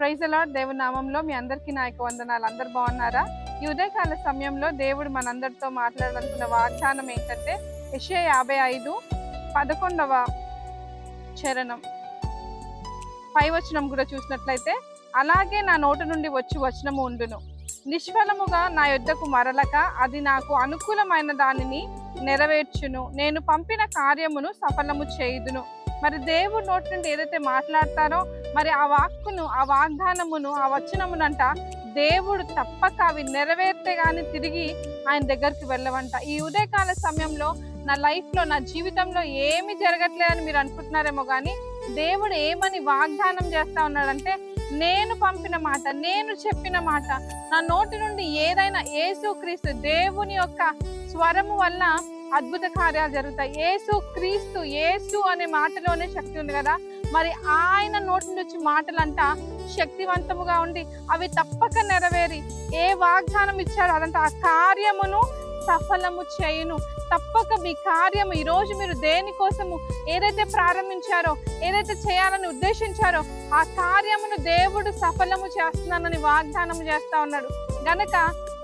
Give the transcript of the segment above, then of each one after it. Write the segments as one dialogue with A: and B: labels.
A: Praise అలాడ్ దేవుని నామంలో మీ అందరికీ నా యొక్క వందనాలు. అందరు బాగున్నారా? ఈ ఉదయకాల సమయంలో దేవుడు మనందరితో మాట్లాడాలనుకున్న వాగ్దానం ఏంటంటే ఎషియా యాభై ఐదు పదకొండవ చరణం. పై వచనం కూడా చూసినట్లయితే అలాగే నా నోటి నుండి వచ్చి వచనము ఉండును. నిష్ఫలముగా నా యొద్దకు మరలక అది నాకు అనుకూలమైన దానిని నెరవేర్చును. నేను పంపిన కార్యమును సఫలము చేయుదును. మరి దేవుడు నోటి నుండి ఏదైతే మాట్లాడతారో మరి ఆ వాక్కును ఆ వాగ్దానమును ఆ వచనమునంట దేవుడు తప్పక అవి నెరవేర్తే గాని తిరిగి ఆయన దగ్గరికి వెళ్ళవంట. ఈ ఉదయకాల సమయంలో నా లైఫ్లో నా జీవితంలో ఏమి జరగట్లేదని మీరు అనుకుంటున్నారేమో కానీ దేవుడు ఏమని వాగ్దానం చేస్తా ఉన్నాడంటే నేను పంపిన మాట నేను చెప్పిన మాట నా నోటి నుండి ఏదైనా యేసు క్రీస్తు దేవుని యొక్క స్వరము వల్ల అద్భుత కార్యాలు జరుగుతాయి. యేసు క్రీస్తు యేసు అనే మాటలోనే శక్తి ఉంది కదా. మరి ఆయన నోటి నుంచి మాటలంట శక్తివంతముగా ఉండి అవి తప్పక నెరవేరి ఏ వాగ్దానం ఇచ్చాడో అదంతా ఆ కార్యమును సఫలము చేయును. తప్పక మీ కార్యము ఈరోజు మీరు దేనికోసము ఏదైతే ప్రారంభించారో ఏదైతే చేయాలని ఉద్దేశించారో ఆ కార్యమును దేవుడు సఫలము చేస్తున్నానని వాగ్దానం చేస్తా ఉన్నాడు. గనక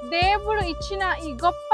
A: దేవుడు ఇచ్చిన ఈ గొప్ప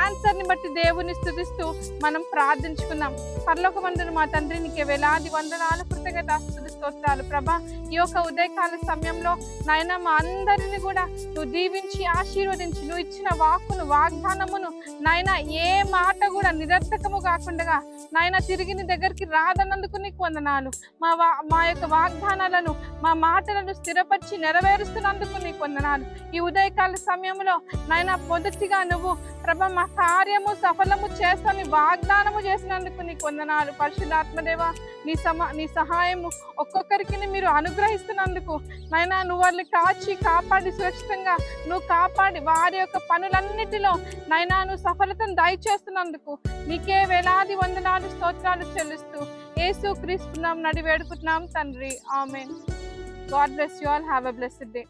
A: ఆన్సర్ని బట్టి దేవుని స్థుతిస్తూ మనం ప్రార్థించుకుందాం. పర్లోక వందన మా తండ్రి నీకు వేలాది వందనాలు కృతజ్ఞత స్థుతి స్తోత్రాలు. ప్రభా ఈ యొక్క ఉదయకాల సమయంలో నాయన మా అందరిని కూడా నువ్వు దీవించి ఆశీర్వదించి నువ్వు ఇచ్చిన వాక్కును వాగ్దానమును నాయన ఏ మాట కూడా నిరర్థకము కాకుండా నాయన తిరిగి నీ దగ్గరికి రాదన్నందుకు నీకు వందనాలు. మా వా మా యొక్క వాగ్దానాలను మా మాటలను స్థిరపరిచి నెరవేరుస్తున్నందుకు నీకు వందనాలు. ఈ ఉదయకాల సమయంలో నాయన మొదటిగా నువ్వు ప్రభ మా కార్యము సఫలము చేస్తాను వాగ్దానము చేసినందుకు నీకు వందనాలు. పరిశుద్ధాత్మదేవ నీ సమా నీ సహాయము ఒక్కొక్కరికి మీరు అనుగ్రహిస్తున్నందుకు నాయన నువ్వు వాళ్ళని కాచి కాపాడి సురక్షితంగా నువ్వు కాపాడి వారి యొక్క పనులన్నిటిలో నైనా నువ్వు సఫలతను దయచేస్తున్నందుకు నీకే వేలాది వందనాలు స్తోత్రాలు చెల్లిస్తూ ఏసు క్రీస్తున్నాం నడి వేడుకుంటున్నాం తండ్రి. ఆమె God bless you all. Have a blessed day.